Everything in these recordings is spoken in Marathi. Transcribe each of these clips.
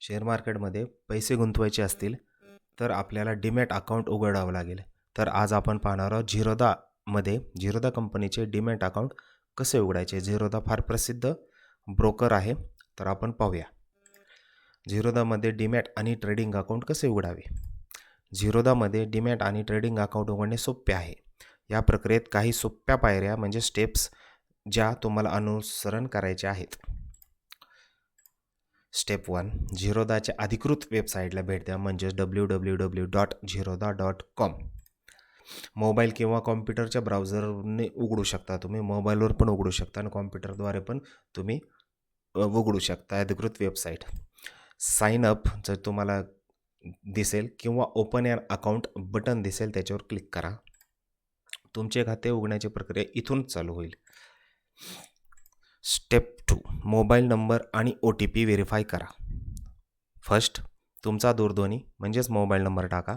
शेअर मार्केटमध्ये पैसे गुंतवायचे असतील तर आपल्याला डीमॅट अकाउंट उघडावं लागेल. तर आज आपण पाहणार आहोत झिरोदामध्ये झिरोदा कंपनीचे डीमॅट अकाउंट कसे उघडायचे? झिरोदा फार प्रसिद्ध ब्रोकर आहे तर आपण पाहूया. झिरोदामध्ये डीमॅट आणि ट्रेडिंग अकाउंट कसे उघडावे? झिरोदामध्ये डिमॅट आणि ट्रेडिंग अकाउंट उघडणे सोपे आहे. या प्रक्रियेत काही सोप्या पायऱ्या म्हणजे स्टेप्स ज्या तुम्हाला अनुसरण करायच्या आहेत. स्टेप वन झिरोदाच्या अधिकृत वेबसाईटला भेट द्या म्हणजेच W W W dot Zerodha dot com mobile किंवा कॉम्प्युटरच्या ब्राउझरने उघडू शकता तुम्ही. मोबाईलवर पण उघडू शकता आणि कॉम्प्युटरद्वारे पण तुम्ही उघडू शकता अधिकृत वेबसाईट साइन अप जर तुम्हाला दिसेल किंवा ओपन ॲन अकाउंट बटन दिसेल त्याच्यावर क्लिक करा. तुमचे खाते उघडण्याची प्रक्रिया इथून चालू होईल. स्टेप टू मोबाईल नंबर आणि ओ टी पी व्हेरीफाय करा. फर्स्ट तुमचा दूरध्वनी म्हणजेच मोबाईल नंबर टाका.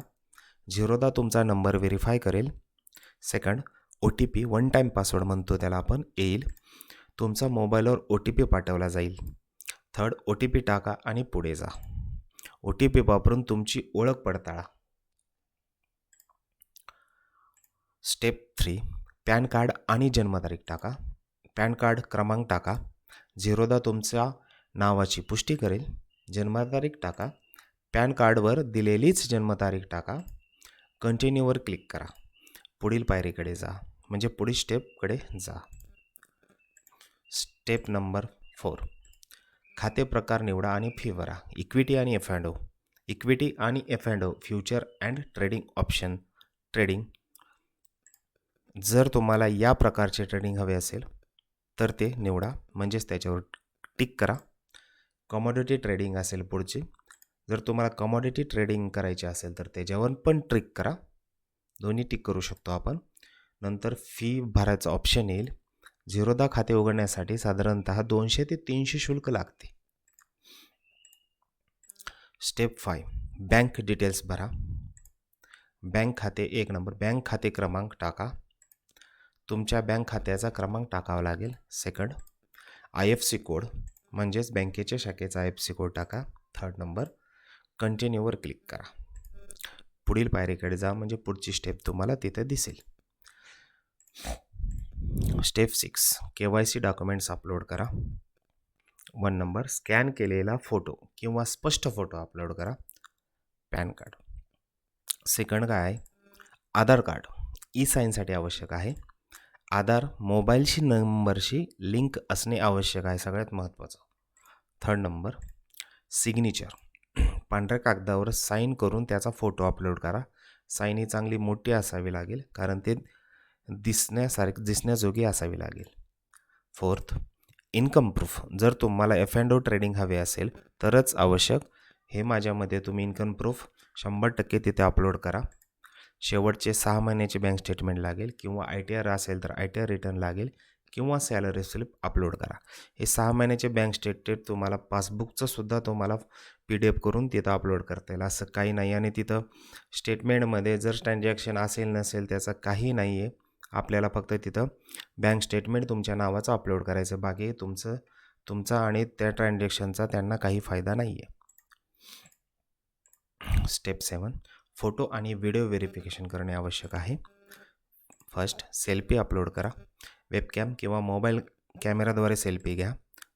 झिरोदा तुमचा नंबर व्हेरीफाय करेल. Second O T P one time password म्हणतो त्याला आपण येईल. तुमचा मोबाईलवर ओ टी पी पाठवला जाईल. थर्ड ओ टी पी टाका आणि पुढे जा. ओ टी पी वापरून तुमची ओळख पडताळा. स्टेप थ्री पॅन कार्ड आणि जन्मतारीख टाका. पॅन कार्ड क्रमांक टाका. झिरोदा तुमच्या नावाची पुष्टी करेल. जन्मतारीख टाका. पॅन कार्डवर दिलेलीच जन्मतारीख टाका. कंटिन्यूवर क्लिक करा. पुढील पायरीकडे जा. म्हणजे पुढील स्टेपकडे जा. Step number four. खाते प्रकार निवडा आणि फी भरा. इक्विटी आणि एफ अँड ओ. इक्विटी आणि F and O future and trading option trading. जर तुम्हाला या प्रकारचे ट्रेडिंग हवे असेल तर ते निवडा. म्हणजेच त्याच्यावर टिक करा. कमॉडिटी ट्रेडिंग असेल पुढची. जर तुम्हाला कमॉडिटी ट्रेडिंग करायची असेल तर त्याच्यावर पण ट्रिक करा. दोन्ही टिक करू शकतो आपण. नंतर फी भरायचं ऑप्शन येईल. झिरोदा खाते उघडण्यासाठी साधारणत दोनशे ते तीनशे शुल्क लागते. स्टेप फाय बँक डिटेल्स भरा. बँक खाते एक नंबर. बँक खाते क्रमांक टाका. तुमच्या बँक खात्याचा क्रमांक टाकावा लागेल. Second I F C code म्हणजेच बँकेच्या शाखेचा आय एफ सी कोड टाका. थर्ड नंबर कंटिन्यूवर क्लिक करा. पुढील पायरीकडे जा म्हणजे पुढची स्टेप तुम्हाला तिथे दिसेल. Step six K Y C documents upload करा. वन नंबर स्कॅन केलेला फोटो किंवा स्पष्ट फोटो अपलोड करा. PAN card. सेकंड काय आहे? आधार कार्ड ई साईनसाठी आवश्यक आहे. आधार मोबाईलशी नंबरशी लिंक असणे आवश्यक आहे सगळ्यात महत्त्वाचं. थर्ड नंबर सिग्नेचर पांढऱ्या कागदावर साईन करून त्याचा फोटो अपलोड करा. साईन ही चांगली मोठी असावी लागेल कारण ते दिसण्यासारखी दिसण्याजोगी असावी लागेल. फोर्थ इन्कम प्रूफ जर तुम्हाला एफ अँड ओ ट्रेडिंग हवे असेल तरच आवश्यक. हे माझ्यामध्ये तुम्ही इन्कम प्रूफ शंभर टक्के तिथे अपलोड करा. शेवटचे सहा महिन्याचे बँक स्टेटमेंट लागेल किंवा आय टी आर असेल तर आय टी आर रिटर्न लागेल किंवा सॅलरी स्लिप अपलोड करा. हे सहा महिन्याचे बँक स्टेटमेंट तुम्हाला पासबुकचं सुद्धा तुम्हाला पी डी एफ करून तिथं अपलोड करता येईल. असं काही नाही आणि तिथं स्टेटमेंटमध्ये जर ट्रान्झॅक्शन असेल नसेल त्याचं काही नाही आहे आपल्याला फक्त तिथं बँक स्टेटमेंट तुमच्या नावाचं अपलोड करायचं. बाकी तुमचं तुमचा आणि त्या ट्रान्झॅक्शनचा त्यांना काही फायदा नाही आहे स्टेप सेवन फोटो आणि व्हिडिओ व्हेरिफिकेशन करणे आवश्यक आहे. फर्स्ट सेल्फी अपलोड करा. वेबकॅम किंवा मोबाईल कॅमेराद्वारे सेल्फी घ्या.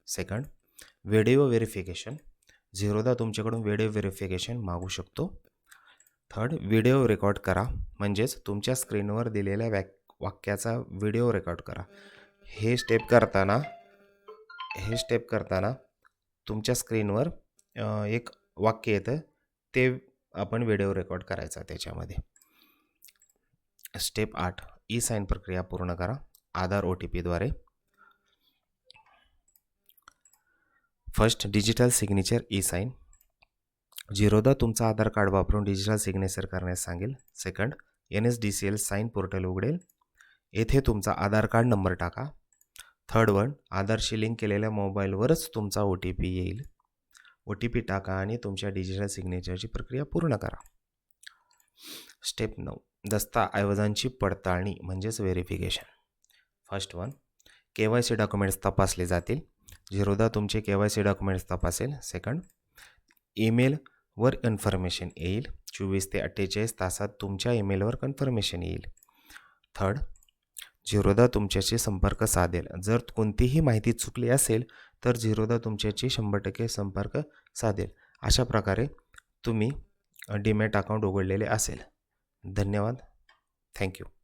Second video verification. झिरोदा तुमच्याकडून व्हिडिओ व्हेरिफिकेशन मागू शकतो. थर्ड व्हिडिओ रेकॉर्ड करा. म्हणजेच तुमच्या स्क्रीनवर दिलेल्या वॅक वाक्याचा व्हिडिओ रेकॉर्ड करा. हे स्टेप करताना हे स्टेप करताना तुमच्या स्क्रीनवर एक वाक्य येतं. ते आपण व्हिडिओ रेकॉर्ड करायचा त्याच्यामध्ये. स्टेप आठ ई साईन प्रक्रिया पूर्ण करा. Aadhaar O T पीद्वारे first digital signature e sign Zerodha तुमचा आधार कार्ड वापरून डिजिटल सिग्नेचर करण्यास सांगेल. Second N S D C L sign portal उघडेल. येथे तुमचा आधार कार्ड नंबर टाका. थर्ड वन आधारशी लिंक केलेल्या मोबाईलवरच तुमचा ओ टी पी येईल. ओ टी पी टाका आणि तुमच्या डिजिटल सिग्नेचरची प्रक्रिया पूर्ण करा. स्टेप नऊ. दस्ताऐवजांची पडताळणी म्हणजेच verification first one K Y C documents तपासले जातील. झिरोदा तुमचे के वाय सी डॉक्युमेंट्स तपासेल. सेकंड ईमेलवर कन्फर्मेशन येईल. चोवीस ते अठ्ठेचाळीस तासात तुमच्या ईमेलवर कन्फर्मेशन येईल. थर्ड झिरोदा तुमच्याशी संपर्क साधेल. जर कोणतीही माहिती चुकली असेल तर झिरोदा तुमच्याशी शंभर टक्के संपर्क साधेल. अशा प्रकारे तुम्ही डीमॅट अकाउंट उघडलेले असेल. धन्यवाद. थँक्यू.